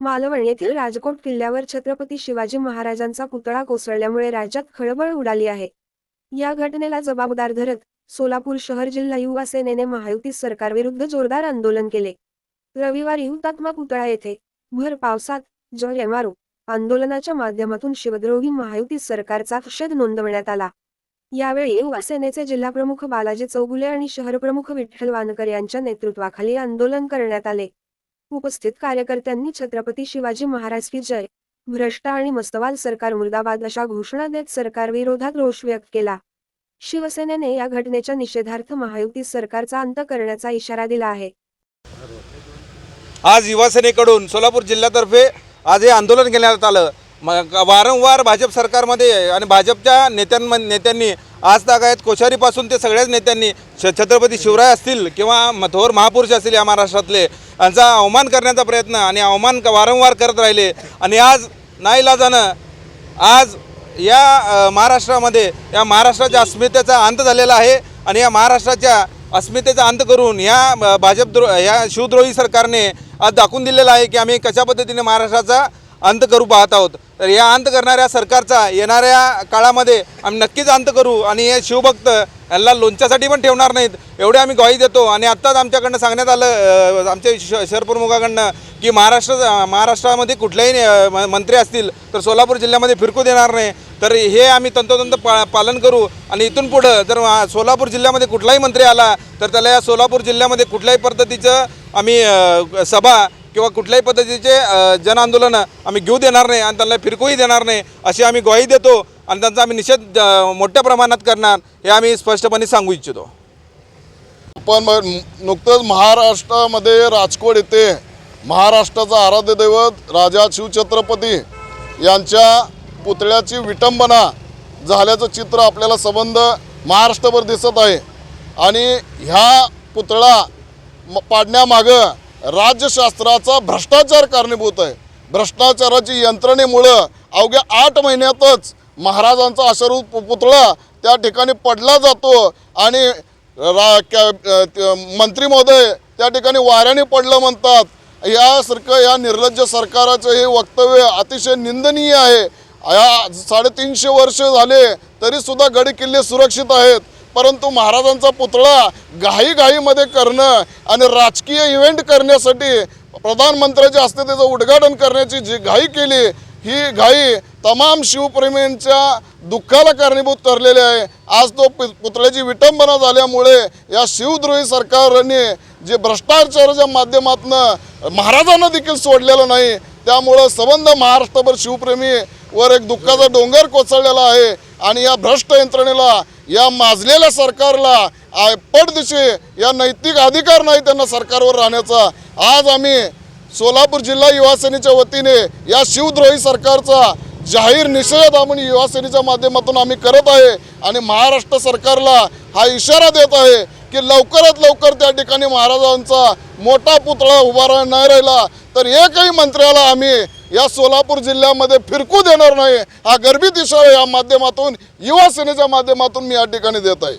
मालवण येथील राजकोट किल्ल्यावर छत्रपती शिवाजी महाराजांचा पुतळा कोसळल्यामुळे राज्यात खळबळ उडाली आहे. या घटनेला जबाबदार धरत सोलापूर शहर जिल्हा युवा सेनेने महायुती सरकारविरुद्ध जोरदार आंदोलन केले. रविवारी हुतात्मा पुतळा येथे भर पावसात जय एमारो आंदोलनाच्या माध्यमातून शिवद्रोही महायुती सरकारचा निषेध नोंदवण्यात आला. यावेळी युवा सेनेचे जिल्हाप्रमुख बालाजी चौगुले आणि शहरप्रमुख विठ्ठल वानकर यांच्या नेतृत्वाखाली आंदोलन करण्यात आले. उपस्थित कार्यकर्त्यांनी छत्रपती शिवाजी महाराज की जय. भ्रष्ट आणि मस्तवाल सरकार मुर्दाबाद अशा घोषणा देत सरकारविरोधात रोष व्यक्त केला. शिवसेनेने या घटनेच्या निषेधार्थ महायुती सरकारचा अंत करण्याचा इशारा दिला आहे. आज युवासेनेकडून सोलापूर जिल्ह्यातर्फे आज हे आंदोलन घेण्यात आलं. वारंवार भाजप सरकारमध्ये आणि भाजपच्या नेत्यांम नेत्यांनी आज तागायत कोश्यारीपासून ते सगळ्याच नेत्यांनी छत्रपती शिवराय असतील किंवा थोर महापुरुष असतील या महाराष्ट्रातले यांचा अवमान करण्याचा प्रयत्न आणि अवमान वारंवार करत राहिले. आणि आज नाईलाजानं आज या महाराष्ट्रामध्ये या महाराष्ट्राच्या अस्मितेचा अंत झालेला आहे. आणि या महाराष्ट्राच्या अस्मितेचा अंत करून या भाजपद्रो भाजप द्रो या शिवद्रोही सरकारने आज दाखवून दिलेलं आहे की आम्ही कशा पद्धतीने महाराष्ट्राचा अंत करू पाहत आहोत. तर या अंत करणाऱ्या सरकारचा येणाऱ्या काळामध्ये आम्ही नक्कीच अंत करू. आणि हे शिवभक्त याला लोणच्यासाठी पण ठेवणार नाहीत. एवढे आम्ही ग्वाही देतो. आणि आत्ताच आमच्याकडनं सांगण्यात आलं आमच्या श शहरप्रमुखाकडनं की महाराष्ट्र महाराष्ट्रामध्ये कुठल्याही म- मंत्री असतील तर सोलापूर जिल्ह्यामध्ये फिरकू देणार नाही. तर हे आम्ही तंतोतंत पा पालन करू. आणि इथून पुढं जर सोलापूर जिल्ह्यामध्ये कुठलाही मंत्री आला तर त्याला या सोलापूर जिल्ह्यामध्ये कुठल्याही पद्धतीचं आम्ही सभा किंवा कुठल्याही पद्धतीचे अ, जनआंदोलनं आम्ही घेऊ देणार नाही आणि त्यांना फिरकूही देणार नाही अशी आम्ही ग्वाही देतो. आणि त्यांचा आम्ही निषेध मोठ्या प्रमाणात करणार हे आम्ही स्पष्टपणे सांगू इच्छितो. पण नुकतंच महाराष्ट्रामध्ये राजकोट येथे महाराष्ट्राचा आराध्य दैवत राजा शिवछत्रपती यांच्या पुतळ्याची विटंबना झाल्याचं चित्र आपल्याला संबंध महाराष्ट्रभर दिसत आहे. आणि ह्या पुतळा म- पाडण्यामागं राज्यशास्त्राचा भ्रष्टाचार कारणीभूत आहे. भ्रष्टाचाराची यंत्रणेमुळं अवघ्या आठ महिन्यातच महाराजांचा अश्वरूप पु- पुतळा त्या ठिकाणी पडला जातो आणि रा क्या- मंत्री महोदय त्या ठिकाणी वाऱ्याने पडलं म्हणतात. यासारखं या निर्लज्ज सरकाराचं हे वक्तव्य अतिशय निंदनीय आहे. या साडेतीनशे वर्ष झाले तरीसुद्धा गडी किल्ले सुरक्षित आहेत. परंतु महाराजांचा पुतळा घाईघाईमध्ये करणं आणि राजकीय इव्हेंट करण्यासाठी प्रधानमंत्र्याच्या हस्ते त्याचं उद्घाटन करण्याची जी घाई केली ही घाई तमाम शिवप्रेमींच्या दुःखाला कारणीभूत ठरलेले आहे. आज तो पुतळ्याची विटंबना झाल्यामुळे या शिवद्रोही सरकारने जे भ्रष्टाचाराच्या माध्यमातून महाराजांना देखील सोडलेलं नाही त्यामुळं संबंध महाराष्ट्रभर शिवप्रेमी वर एक दुःखाचा डोंगर कोसळलेला आहे आणि या भ्रष्ट यंत्रणेला या माजलेल्या सरकारला आयपट पटदिशी या नैतिक अधिकार नाही त्यांना सरकारवर राहण्याचा. आज आम्ही सोलापूर जिल्हा युवा सेनेच्या वतीने या शिवद्रोही सरकारचा जाहीर निषेध आम्ही युवासेनेच्या माध्यमातून आम्ही करत आहे आणि महाराष्ट्र सरकारला हा इशारा देत आहे की लवकरात लवकर त्या ठिकाणी महाराजांचा मोठा पुतळा उभा नाही राहिला तर एकही मंत्र्याला आम्ही या सोलापूर जिल्ह्यामध्ये फिरकू देणार नाही. हा गर्भित इशारा या माध्यमातून युवासेनेच्या माध्यमातून मी या ठिकाणी देत आहे.